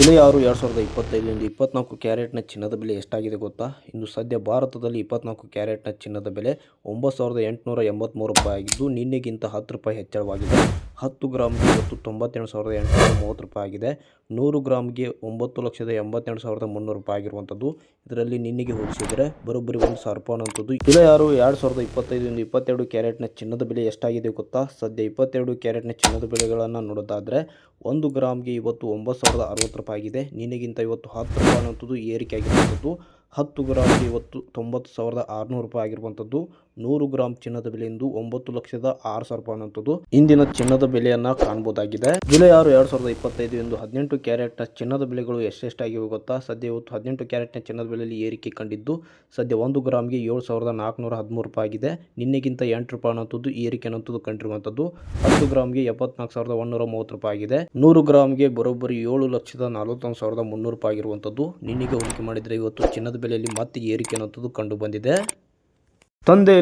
July ಆರು ಎರಡು ಸಾವಿರದ ಇಪ್ಪತ್ತೈದರಿಂದ ಇಪ್ಪತ್ನಾಲ್ಕು ಕ್ಯಾರೆಟ್ನ ಚಿನ್ನದ ಬೆಲೆ ಎಷ್ಟಾಗಿದೆ ಗೊತ್ತಾ? ಇಂದು ಸದ್ಯ ಭಾರತದಲ್ಲಿ ಇಪ್ಪತ್ನಾಲ್ಕು ಕ್ಯಾರೆಟ್ನ ಚಿನ್ನದ ಬೆಲೆ ಒಂಬತ್ತು ಸಾವಿರದ ಎಂಟುನೂರ ಎಂಬತ್ತ್ಮೂರು ರೂಪಾಯಿ ಆಗಿದ್ದು, ನಿನ್ನೆಗಿಂತ ಹತ್ತು ರೂಪಾಯಿ ಹೆಚ್ಚಳವಾಗಿದೆ. ಹತ್ತು ಗ್ರಾಮ್ಗೆ ಇವತ್ತು ತೊಂಬತ್ತೆಂಟು ಸಾವಿರದ ಎಂಟುನೂರ ಮೂವತ್ತು ರೂಪಾಯಿ ಆಗಿದೆ. ನೂರು ಗ್ರಾಮ್ಗೆ ಒಂಬತ್ತು ಲಕ್ಷದ ಎಂಬತ್ತೆರಡು ಸಾವಿರದ ಮುನ್ನೂರು ರೂಪಾಯಿ ಆಗಿರುವಂಥದ್ದು. ಇದರಲ್ಲಿ ನಿನ್ನೆಗೆ ಹೋಲಿಸಿದರೆ ಬರೋಬ್ಬರಿ ಒಂದು ಸಾವಿರ ರೂಪಾಯಿ ಅನ್ನುವಂಥದ್ದು. ಜುಲೈ ಆರು ಎರಡು ಸಾವಿರದ ಇಪ್ಪತ್ತೈದರಿಂದ ಇಪ್ಪತ್ತೆರಡು ಕ್ಯಾರೆಟ್ನ ಚಿನ್ನದ ಬೆಲೆ ಎಷ್ಟಾಗಿದೆ ಗೊತ್ತಾ? ಸದ್ಯ ಇಪ್ಪತ್ತೆರಡು ಕ್ಯಾರೆಟ್ನ ಚಿನ್ನದ ಬೆಲೆಗಳನ್ನು ನೋಡೋದಾದರೆ ಒಂದು ಗ್ರಾಮ್ಗೆ ಇವತ್ತು ಒಂಬತ್ತು ಸಾವಿರದ ಅರವತ್ತು ರೂಪಾಯಿ ಆಗಿದೆ ನಿನಗಿಂತ ಇವತ್ತು ಹತ್ತು ರೂಪಾಯಿ ಅನ್ನುವಂಥದ್ದು ಏರಿಕೆ ಆಗಿರುವಂಥದ್ದು ಹತ್ತು ಗ್ರಾಮ್ ಇವತ್ತು ತೊಂಬತ್ತು ಸಾವಿರದ ಆರುನೂರು ರೂಪಾಯಿ ಆಗಿರುವಂಥದ್ದು, ನೂರು ಗ್ರಾಮ್ ಚಿನ್ನದ ಬೆಲೆ ಇಂದು ಒಂಬತ್ತು ಲಕ್ಷದ ಆರು ಸಾವಿರ ರೂಪಾಯಿ ಅನ್ನುವಂಥದ್ದು ಇಂದಿನ ಚಿನ್ನದ ಬೆಲೆಯನ್ನ ಕಾಣಬಹುದಾಗಿದೆ ಜುಲೈ ಆರು, ಎರಡು ಸಾವಿರದ ಇಪ್ಪತ್ತೈದು ಎಂದು ಹದಿನೆಂಟು ಕ್ಯಾರೆಟ್ನ ಚಿನ್ನದ ಬೆಲೆಗಳು ಎಷ್ಟೆಷ್ಟಾಗಿವೆ ಗೊತ್ತಾ? ಸದ್ಯ ಇವತ್ತು ಹದಿನೆಂಟು ಕ್ಯಾರೆಟ್ನ ಚಿನ್ನದ ಬೆಲೆಯಲ್ಲಿ ಏರಿಕೆ ಕಂಡಿದ್ದು, ಸದ್ಯ ಒಂದು ಗ್ರಾಮ್ಗೆ ಏಳು ಸಾವಿರದ ನಾಲ್ಕುನೂರ ಹದಿಮೂರು ರೂಪಾಯಿ ಆಗಿದೆ. ನಿನ್ನೆಗಿಂತ ಎಂಟು ರೂಪಾಯಿ ಅನ್ನೋಂಥದ್ದು ಏರಿಕೆ ಅನ್ನೋಂಥದ್ದು ಕಂಡಿರುವಂಥದ್ದು. ಹತ್ತು ಗ್ರಾಮ್ಗೆ ಎಪ್ಪತ್ನಾಲ್ಕು ಸಾವಿರದ ಒಂದೂರ ಮೂವತ್ತು ರೂಪಾಯಿ ಆಗಿದೆ. ನೂರು ಗ್ರಾಮ್ಗೆ ಬರೋಬ್ಬರಿ ಏಳು ಲಕ್ಷದ ನಲವತ್ತೊಂದು ಸಾವಿರದ ಮುನ್ನೂರು ರೂಪಾಯಿ ಆಗಿರುವಂಥದ್ದು. ನಿನ್ನೆಗೆ ಹೋಲಿಕೆ ಮಾಡಿದರೆ ಇವತ್ತು ಚಿನ್ನದ ಬೆಲೆಯಲ್ಲಿ ಮತ್ತೆ ಏರಿಕೆ ಅನ್ನೋದು ಕಂಡು ಬಂದಿದೆ. ತಂದೆ